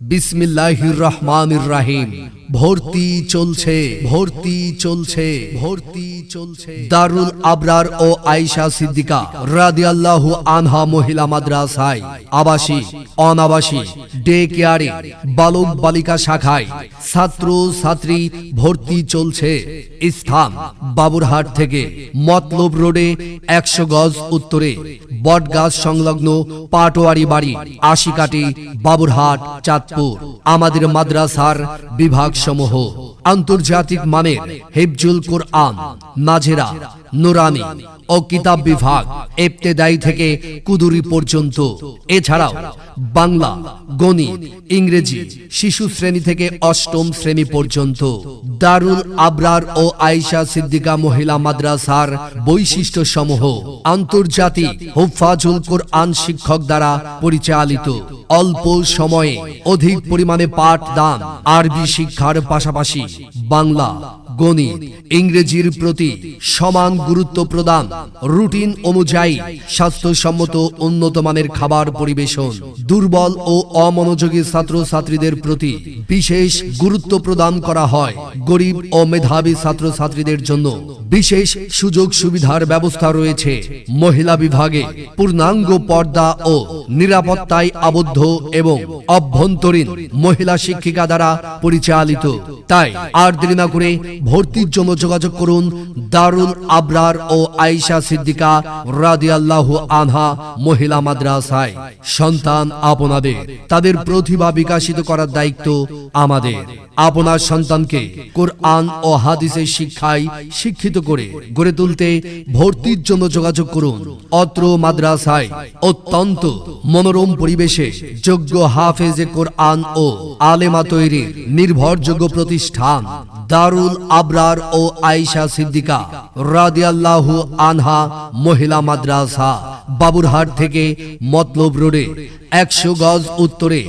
বিসমিল্লাহির রহমানির রাহিম। ভর্তি চলছে ভর্তি চলছে ভর্তি চলছে। দারুল আবরার ও আয়েশা সিদ্দিকা রাদিয়াল্লাহু আনহা মহিলা মাদ্রাসায় আবাসিক অনাবাসিক ডে কেয়ারে বালক বালিকা শাখায় ছাত্র, ছাত্রী, ভর্তি চলছে। স্থান বাবুরহাট থেকে মতলব রোডে একশো গজ উত্তরে বটগাছ সংলগ্ন পাটোয়ারি বাড়ি, আশিকাটি, বাবুরহাট, চাঁদপুর। আমাদের মাদ্রাসার বিভাগ সমূহ আন্তর্জাতিক মানের হেফজুল কোরআন। নাজেরা। নুরানি ও কিতাব বিভাগ এপ্তেদায়ী থেকে কুদুরি পর্যন্ত। এছাড়াও বাংলা, গণিত, ইংরেজি শিশু শ্রেণি থেকে অষ্টম শ্রেণি পর্যন্ত। দারুল আবরার ও আয়েশা সিদ্দিকা মহিলা মাদ্রাসার বৈশিষ্ট্য সমূহ আন্তর্জাতিক হুফাজুল কোরআন শিক্ষক দ্বারা পরিচালিত। অল্প সময়ে অধিক পরিমাণে পাঠদান আরবি শিক্ষার পাশাপাশি বাংলা গণিত, ইংরেজির প্রতি সমান গুরুত্ব প্রদান, রুটিন অনুযায়ী স্বাস্থ্যসম্মত উন্নত মানের খাবার পরিবেশন, দুর্বল ও অমনোযোগী ছাত্রছাত্রীদের প্রতি বিশেষ গুরুত্ব প্রদান করা হয় গরিব ও মেধাবী ছাত্রছাত্রীদের জন্য। বিশেষ সুযোগ সুবিধার ব্যবস্থা রয়েছে। মহিলা বিভাগে পূর্ণাঙ্গ পর্দা ও নিরাপত্তায় আবদ্ধ এবং অভ্যন্তরীণ মহিলা শিক্ষিকা দ্বারা পরিচালিত। তাই আর দেরি না করে ভর্তির জন্য যোগাযোগ করুন দারুল আবরার ও আয়েশা সিদ্দিকা রাদিয়াল্লাহু আনহা মহিলা মাদ্রাসায়। সন্তান আপনাদের, তাদের প্রতিভা বিকাশিত করার দায়িত্ব আমাদের। আপনার সন্তানকে কোরআন ও হাদিসের শিক্ষায় শিক্ষিত করে গড়ে তুলতে ভর্তির জন্য যোগাযোগ করুন। অত্র মাদ্রাসায় অত্যন্ত মনোরম পরিবেশে যোগ্য হাফেজে কোরআন ও আলেমা তৈরির নির্ভরযোগ্য প্রতিষ্ঠান দারুল আবরার ও আয়েশা সিদ্দিকা রাদিয়াল্লাহু আনহা মহিলা মাদ্রাসা, বাবুরহাট থেকে মতলব রোডে, একশো গজ উত্তরে,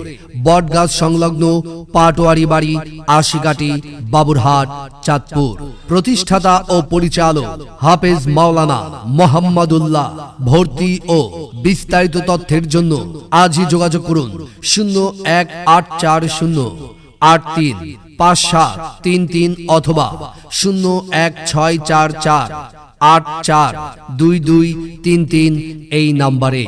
বটগাছ সংলগ্ন পাটোয়ারি বাড়ি, আশিকাটি, বাবুরহাট, চাঁদপুর। প্রতিষ্ঠাতা ও পরিচালক হাফেজ মাওলানা মোহাম্মদুল্লাহ ভর্তি ও বিস্তারিত তথ্যের জন্য আজই যোগাযোগ করুন, শূন্য এক আট চার শূন্য। আট তিন, পাঁচ সাত, তিন তিন অথবা শূন্য এক ছয় চার চার, আট চার, দুই দুই, তিন তিন এই নাম্বারে।